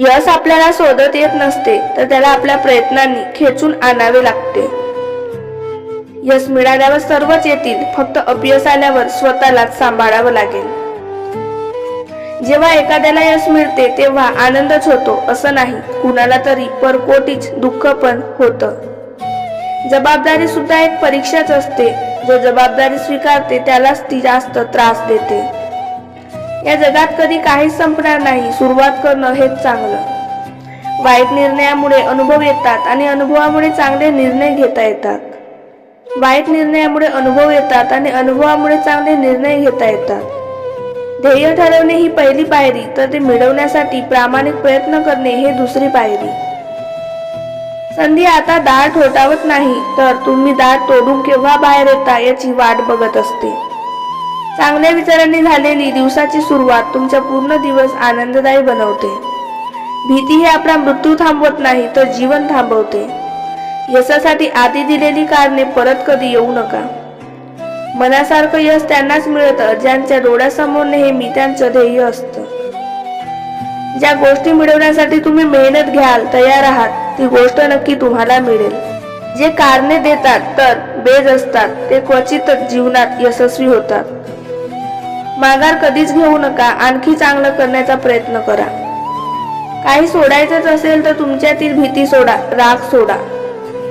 यश आपल्याला शोधत येत नसते तर त्याला आपल्या प्रयत्नांनी खेचून आणावे लागते. यश मिळाल्यावर सर्वच येतील फक्त अपयश आल्यावर स्वतःलाच सांभाळावं लागेल. जेव्हा एखाद्याला यश मिळते तेव्हा आनंदच होतो असं नाही. कुणाला तरी परकोटीच दुःख पण होतं. जबाबदारी सुद्धा एक परीक्षाच असते. जो जबाबदारी स्वीकारते त्यालाच ती जास्त त्रास देते. या जगात कधी काहीच संपणार नाही. सुरुवात करणं हेच चांगलं. वाईट निर्णयामुळे अनुभव येतात आणि अनुभवामुळे चांगले निर्णय घेता येतात. वाईट निर्णयामुळे अनुभव येतात आणि अनुभवामुळे चांगले निर्णय घेता येतात. ध्येय ठरवणे ही पहिली पायरी तर ते मिळवण्यासाठी प्रामाणिक प्रयत्न करणे हे दुसरी पायरी. संधी आता दार ठोठावत नाही तर तुम्ही दार तोडून केव्हा बाहेर येता याची वाट बघत असते. चांगल्या विचारांनी झालेली दिवसाची सुरुवात तुमचा पूर्ण दिवस आनंददायी बनवते. भीती ही आपला मृत्यू थांबवत नाही तर जीवन थांबवते. यशासाठी आधी दिलेली कारणे परत कधी येऊ नका. मनासारखं यश त्यांनाच मिळतं ज्यांच्या डोळ्यासमोर नेहमी त्यांचं ध्येय असतं. ज्या गोष्टी मिळवण्यासाठी तुम्ही मेहनत घ्याल तयार आहात ती गोष्ट नक्की तुम्हाला मिळेल. जे कारणे देतात तर बेज असतात ते क्वचितच जीवनात यशस्वी होतात. माघार कधीच घेऊ नका आणखी चांगलं करण्याचा प्रयत्न करा. काही सोडायचंच असेल तर तुमच्यातील भीती सोडा राग सोडा.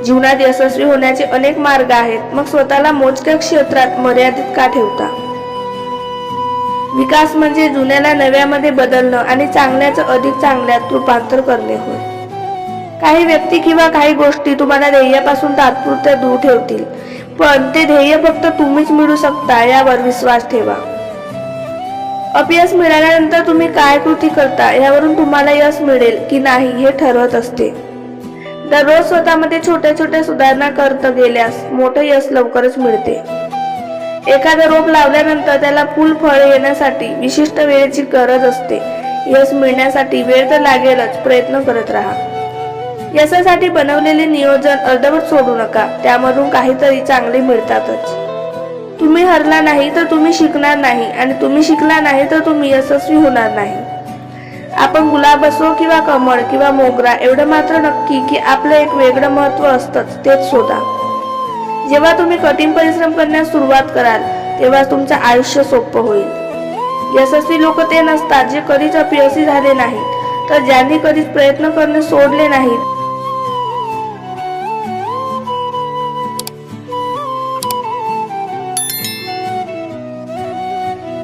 जीवनात यशस्वी होण्याचे अनेक मार्ग आहेत मग स्वतःला मोजक्या क्षेत्रात मर्यादित का ठेवता? विकास म्हणजे जुन्याला नव्यामध्ये बदलणं आणि चांगल्याचं अधिक चांगल्यात रूपांतर करणे होय. काही व्यक्ती किंवा काही गोष्टी तुम्हाला ध्येयापासून तात्पुरत्या दूर ठेवतील पण ते ध्येय फक्त तुम्हीच मिळू शकता यावर विश्वास ठेवा. अपयश मिळाल्यानंतर तुम्ही काय कृती करता यावरून तुम्हाला यश मिळेल की नाही हे ठरवत असते. दररोज स्वतःमध्ये छोट्या छोट्या सुधारणा करत गेल्यास मोठं यश लवकरच मिळते. एखादं रोप लावल्यानंतर त्याला फुल फळ येण्यासाठी विशिष्ट वेळेची गरज असते. यश मिळण्यासाठी वेळ तर लागेलच प्रयत्न करत राहा. यशासाठी बनवलेले नियोजन अर्धवट सोडू नका त्यामधून काहीतरी चांगले मिळतातच. तुम्ही हरला नाही तर तुम्ही शिकणार नाही. आणि तुम्ही शिकला नाही तर तुम्ही यशस्वी होणार नाही. आपण गुलाब असो किंवा कमळ किंवा मोगरा एवढं मात्र नक्की की आपलं एक वेगळं महत्त्व असतंच तेच शोधा. जेव्हा तुम्ही कठीण परिश्रम करण्यास सुरुवात कराल तेव्हा तुमचं आयुष्य सोपं होईल. यशस्वी लोक ते नसतात जे कधीच अपयशी झाले नाहीत तर ज्यांनी कधीच प्रयत्न करणे सोडले नाहीत